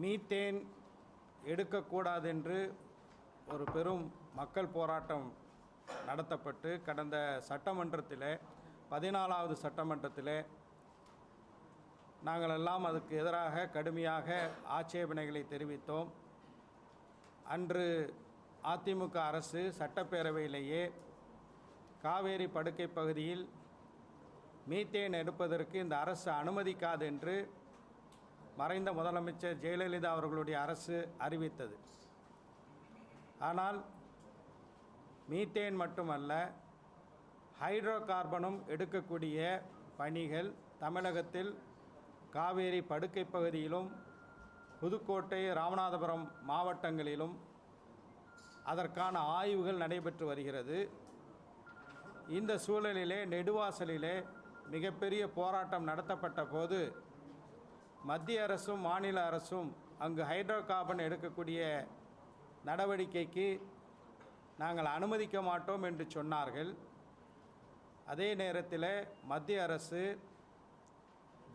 Methane எடுக்கக்கூடாதென்று ஒரு பெரும் மக்கள் போராட்டம் நடத்தப்பட்டு கடந்த சட்டமன்றத்தில் பதினாலாவது சட்டமன்றத்தில் நாங்கள் எல்லாம் அதுக்கு எதிராக கடுமையாக ஆட்சேபனைகளை தெரிவித்தோம். அன்று அதிமுக அரசு சட்டப்பேரவையிலேயே காவேரி படுக்கை பகுதியில் மீத்தேன் எடுப்பதற்கு இந்த அரசு அனுமதிக்காது என்று மறைந்த முதலமைச்சர் ஜெயலலிதா அவர்களுடைய அரசு அறிவித்தது. ஆனால் மீத்தேன் மட்டுமல்ல ஹைட்ரோ கார்பனும் எடுக்கக்கூடிய பணிகள் தமிழகத்தில் காவேரி படுக்கை பகுதியிலும் புதுக்கோட்டை ராமநாதபுரம் மாவட்டங்களிலும் அதற்கான ஆய்வுகள் நடைபெற்று வருகிறது. இந்த சூழலிலே நெடுவாசலிலே மிகப்பெரிய போராட்டம் நடத்தப்பட்ட போது மத்திய அரசும் மாநில அரசும் அங்கு ஹைட்ரோ கார்பன் எடுக்கக்கூடிய நடவடிக்கைக்கு நாங்கள் அனுமதிக்க மாட்டோம் என்று சொன்னார்கள். அதே நேரத்தில் மத்திய அரசு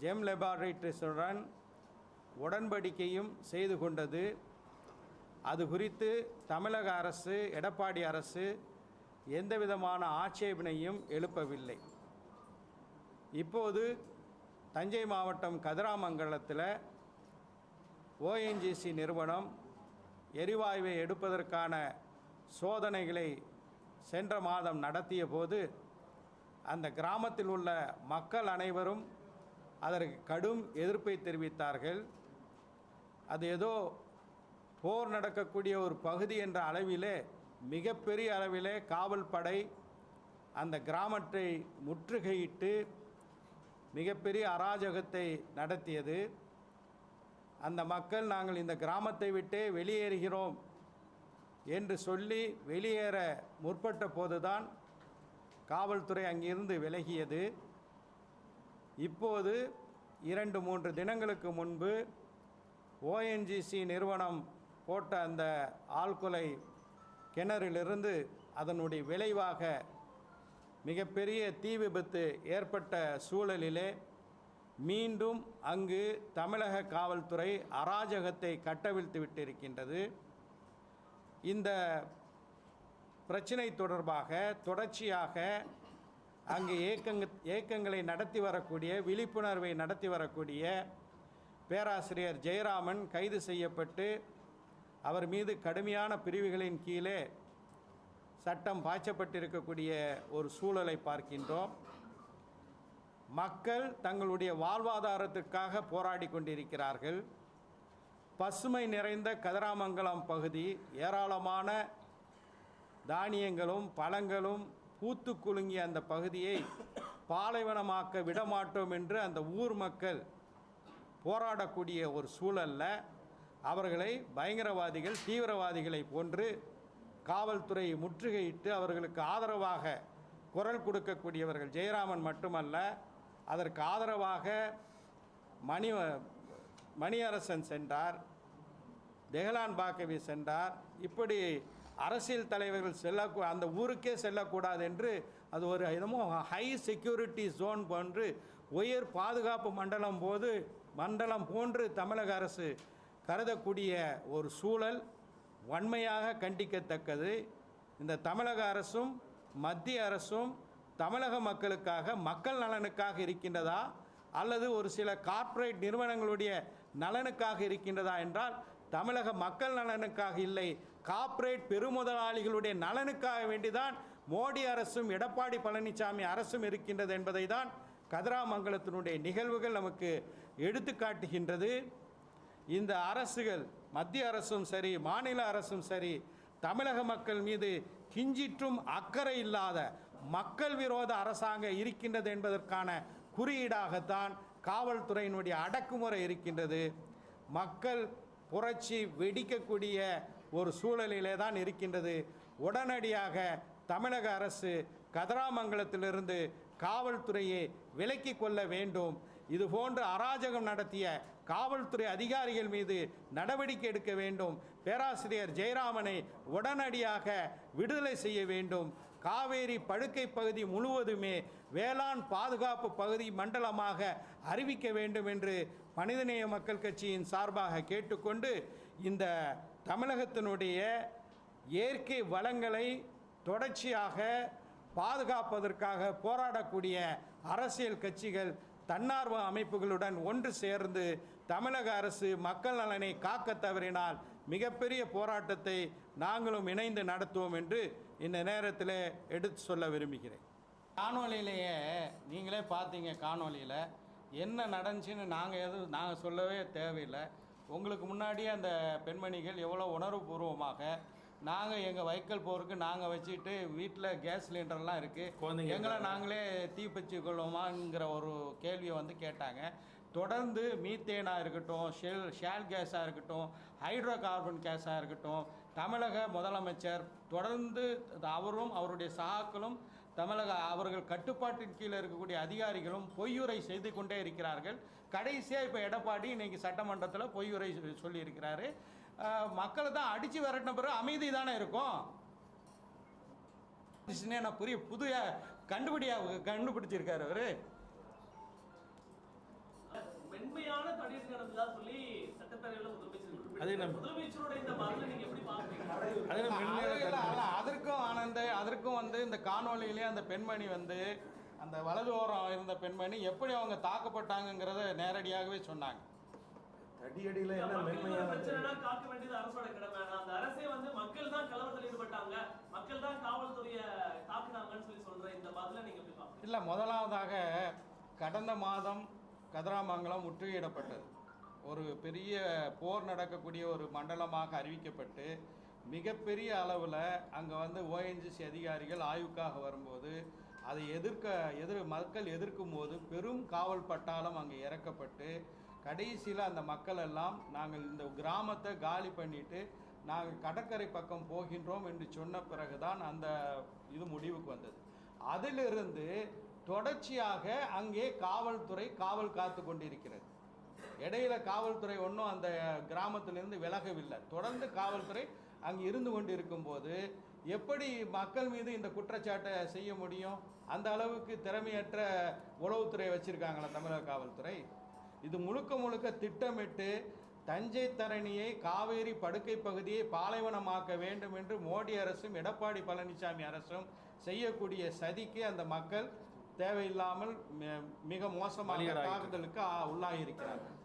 ஜெம் லெபார்டரிஸுடன் உடன்படிக்கையும் செய்து கொண்டது. அது குறித்து தமிழக அரசு எடப்பாடி அரசு எந்த விதமான ஆட்சேபனையும் எழுப்பவில்லை. இப்போது தஞ்சை மாவட்டம் கதிராமங்கலத்தில் ஓஎன்ஜிசி நிறுவனம் எரிவாயுவை எடுப்பதற்கான சோதனைகளை சென்ற மாதம் நடத்திய போது அந்த கிராமத்தில் உள்ள மக்கள் அனைவரும் அதற்கு கடும் எதிர்ப்பை தெரிவித்தார்கள். அது ஏதோ போர் நடக்கக்கூடிய ஒரு பகுதி என்ற அளவிலே மிகப்பெரிய அளவிலே காவல் படை அந்த கிராமத்தை முற்றுகையிட்டு மிகப்பெரிய அராஜகத்தை நடத்தியது. அந்த மக்கள் நாங்கள் இந்த கிராமத்தை விட்டே வெளியேறுகிறோம் என்று சொல்லி வெளியேற முற்பட்ட போதுதான் காவல்துறை அங்கிருந்து விலகியது. இப்போது இரண்டு மூன்று தினங்களுக்கு முன்பு ஓஎன்ஜிசி நிறுவனம் போட்ட அந்த ஆழ்கொலை கிணறிலிருந்து அதனுடைய விளைவாக மிகப்பெரிய தீ விபத்து ஏற்பட்ட சூழலிலே மீண்டும் அங்கு தமிழக காவல்துறை அராஜகத்தை கட்டவிழ்த்து விட்டிருக்கின்றது. இந்த பிரச்சினை தொடர்பாக தொடர்ச்சியாக அங்கு இயக்கங்க இயக்கங்களை நடத்தி வரக்கூடிய விழிப்புணர்வை நடத்தி வரக்கூடிய பேராசிரியர் ஜெயராமன் கைது செய்யப்பட்டு அவர் மீது கடுமையான பிரிவுகளின் கீழே சட்டம் பாய்ச்சப்பட்டிருக்கக்கூடிய ஒரு சூழலை பார்க்கின்றோம். மக்கள் தங்களுடைய வாழ்வாதாரத்திற்காக போராடி கொண்டிருக்கிறார்கள். பசுமை நிறைந்த கதிராமங்கலம் பகுதி ஏராளமான தானியங்களும் பழங்களும் பூத்து குலுங்கிய அந்த பகுதியை பாலைவனமாக்க விடமாட்டோம் என்று அந்த ஊர் மக்கள் போராடக்கூடிய ஒரு சூழல்ல அவர்களை பயங்கரவாதிகள் தீவிரவாதிகளை போன்று காவல்துறை முற்றுகையிட்டு அவர்களுக்கு ஆதரவாக குரல் கொடுக்கக்கூடியவர்கள் ஜெயராமன் மட்டுமல்ல அதற்கு ஆதரவாக மணி மணியரசன் சென்றார் தெஹலான் பாக்கவி சென்றார். இப்படி அரசியல் தலைவர்கள் செல்ல அந்த ஊருக்கே செல்லக்கூடாது என்று அது ஒரு என்னமோ ஹை செக்யூரிட்டி ஜோன் போன்று உயர் பாதுகாப்பு மண்டலம் போது மண்டலம் போன்று தமிழக அரசு கருதக்கூடிய ஒரு சூழல். வன்மையாக கண்டிக்கத்தக்கது. இந்த தமிழக அரசும் மத்திய அரசும் தமிழக மக்களுக்காக மக்கள் நலனுக்காக இருக்கின்றதா? அல்லது ஒரு சில கார்ப்பரேட் நிறுவனங்களுடைய நலனுக்காக இருக்கின்றதா என்றால் தமிழக மக்கள் நலனுக்காக இல்லை. கார்ப்பரேட் பெருமுதலாளிகளுடைய நலனுக்காக வேண்டிதான் மோடி அரசும் எடப்பாடி பழனிசாமி அரசும் இருக்கின்றது என்பதை தான் கதிராமங்கலத்தினுடைய நிகழ்வுகள் நமக்கு எடுத்து காட்டுகின்றது இந்த அரசுகள் மத்திய அரசும் சரி மாநில அரசும் சரி தமிழக மக்கள் மீது கிஞ்சிற்றும் அக்கறை இல்லாத மக்கள் விரோத அரசாங்கம் இருக்கின்றது என்பதற்கான குறியீடாகத்தான் காவல்துறையினுடைய அடக்குமுறை இருக்கின்றது. மக்கள் புரட்சி வெடிக்கக்கூடிய ஒரு சூழலிலே தான் இருக்கின்றது. உடனடியாக தமிழக அரசு கதராமங்கலத்திலிருந்து காவல்துறையை விலக்கி கொள்ள வேண்டும். இது போன்று அராஜகம் நடத்திய காவல்துறை அதிகாரிகள் மீது நடவடிக்கை எடுக்க வேண்டும். பேராசிரியர் ஜெயராமனை உடனடியாக விடுதலை செய்ய வேண்டும். காவேரி படுக்கை பகுதி முழுவதுமே வேளாண் பாதுகாப்பு பகுதி மண்டலமாக அறிவிக்க வேண்டும் என்று மனிதநேய மக்கள் கட்சியின் சார்பாக கேட்டுக்கொண்டு இந்த தமிழகத்தினுடைய இயற்கை வளங்களை தொடர்ச்சியாக பாதுகாப்பதற்காக போராடக்கூடிய அரசியல் கட்சிகள் தன்னார்வ அமைப்புகளுடன் ஒன்று சேர்ந்து தமிழக அரசு மக்கள் நலனை காக்க தவறினால் மிகப்பெரிய போராட்டத்தை நாங்களும் இணைந்து நடத்துவோம் என்று இந்த நேரத்தில் எடுத்து சொல்ல விரும்புகிறேன். காணொலியிலேயே நீங்களே பார்த்தீங்க காணொலியில் என்ன நடந்துச்சுன்னு நாங்கள் எதுவும் நாங்கள் சொல்லவே தேவையில்லை. உங்களுக்கு முன்னாடியே அந்த பெண்மணிகள் எவ்வளோ உணர்வுபூர்வமாக நாங்கள் எங்கள் வைக்கல் போருக்கு நாங்கள் வச்சுட்டு வீட்டில் கேஸ் சிலிண்டர்லாம் இருக்குது குழந்தைங்க எங்களை நாங்களே தீப்பற்றி கொள்வோமாங்கிற ஒரு கேள்வியை வந்து கேட்டாங்க. தொடர்ந்து மீத்தேனாக இருக்கட்டும் ஷெல் ஷேல் கேஸாக இருக்கட்டும் ஹைட்ரோ கார்பன் கேஸாக இருக்கட்டும் தமிழக முதலமைச்சர் தொடர்ந்து அவரும் அவருடைய சகாக்களும் தமிழக அவர்கள் கட்டுப்பாட்டின் கீழே இருக்கக்கூடிய அதிகாரிகளும் பொய்யுரை செய்து கொண்டே இருக்கிறார்கள். கடைசியாக இப்போ எடப்பாடி இன்னைக்கு சட்டமன்றத்தில் பொய்யுரை சொல்லி- சொல்லியிருக்கிறாரு. மக்களை தான் அடித்து விரட்டின பிறகு அமைதி தானே இருக்கும்? நான் புரிய புதிய கண்டுபிடியா கண்டுபிடிச்சிருக்காரு அவரு. அதற்கும் ஆனந்த அதற்கும் வந்து இந்த காணொளியிலே அந்த பெண்மணி வந்து அந்த வலது ஓரம் இருந்த பெண்மணி எப்படி அவங்க தாக்கப்பட்டாங்கங்கிறத நேரடியாகவே சொன்னாங்க. தடியடியில என்ன மென்மையான பிரச்சனைனா காக்க வேண்டியது அரசோட கடமை. அந்த அரசே வந்து மக்கள் தான் கலவரத்தில் ஈடுபட்டாங்க. மக்கள் தான் காவல்துறைய தாக்குனாங்கன்னு சொல்லி சொல்ற இந்த பதிலை நீங்க எப்படி பாக்குறீங்க இல்லை முதலாவதாக கடந்த மாதம் கதிராமங்கலம் முற்றுகையிடப்பட்டது. ஒரு பெரிய போர் நடக்கக்கூடிய ஒரு மண்டலமாக அறிவிக்கப்பட்டு மிகப்பெரிய அளவில் அங்கே வந்து ஓஎன்ஜிசி அதிகாரிகள் ஆய்வுக்காக வரும்போது அதை எதிர்க்க எதிர் மக்கள் எதிர்க்கும் போது பெரும் காவல் பட்டாளம் அங்கே இறக்கப்பட்டு கடைசியில் அந்த மக்கள் எல்லாம் நாங்கள் இந்த கிராமத்தை காலி பண்ணிட்டு நாங்கள் கடற்கரை பக்கம் போகின்றோம் என்று சொன்ன பிறகு தான் அந்த இது முடிவுக்கு வந்தது. அதிலிருந்து தொடர்ச்சியாக அங்கே காவல்துறை காவல் காத்து கொண்டிருக்கிறது. இடையில காவல்துறை ஒன்றும் அந்த கிராமத்திலிருந்து விலகவில்லை. தொடர்ந்து காவல்துறை அங்கே இருந்து கொண்டு இருக்கும்போது எப்படி மக்கள் மீது இந்த குற்றச்சாட்டை செய்ய முடியும்? அந்த அளவுக்கு திறமையற்ற உளவுத்துறை வச்சிருக்காங்களா தமிழக காவல்துறை? இது முழுக்க முழுக்க திட்டமிட்டு தஞ்சை தரணியை காவேரி படுக்கை பகுதியை பாலைவனமாக்க வேண்டும் என்று மோடி அரசும் எடப்பாடி பழனிசாமி அரசும் செய்யக்கூடிய சதிக்கு அந்த மக்கள் தேவையில்லாமல் மிக மோசமான பலிகடாயிட்டு. தாக்குதலுக்கு ஆ- உள்ளாகி இருக்கிறார்கள்